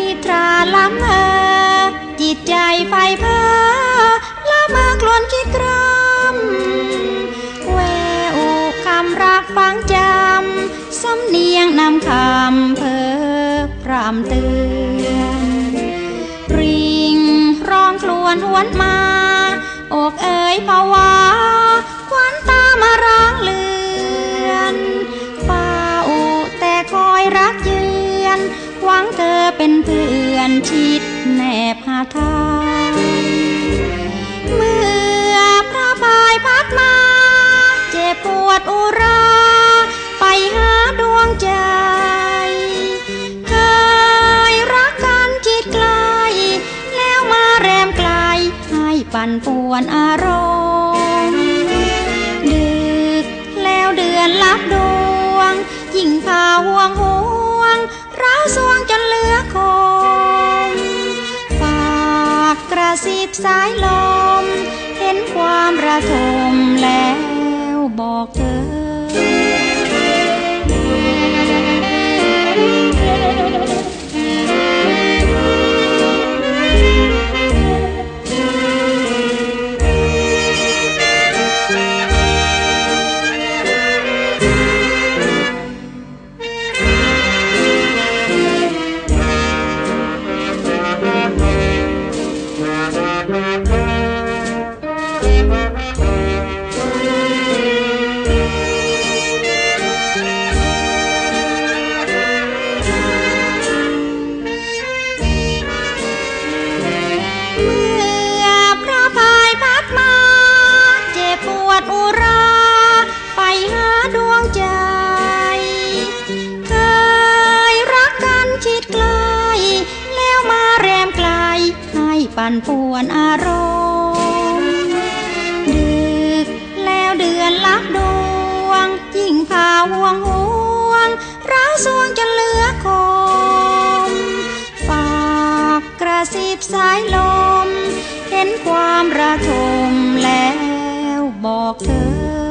นิทราลำเออจิตใจไฟเพ้อละเมอกลวนคิดกรำแววคำรักฟังจำสำเนียงนำคำเพ้อพรำเตือนริงร้องครวญหวนมา อกเอ๋ยภาวา เป็นเพื่อนชิดแนบหาทางเมื่อพระพายพัดมา เจ็บปวดอุรา ไปหาดวงใจเคยรักกันจิตไกล แล้วมาแรมไกล ให้ปั่นป่วนอารมณ์ดึกแล้วเดือนลับดวงยิ่งพาห่วงห่ว สิบสายลม เห็นความระทมแล้วบอกเธอ เปั่นป่วนอารมณ์ดึกแล้วเดือนลับดวงยิ่งพาห่วงห่วงร้าวสวงจนเหลือคมฝากกระซิบสายลม เห็นความระทมแล้วบอกเธอ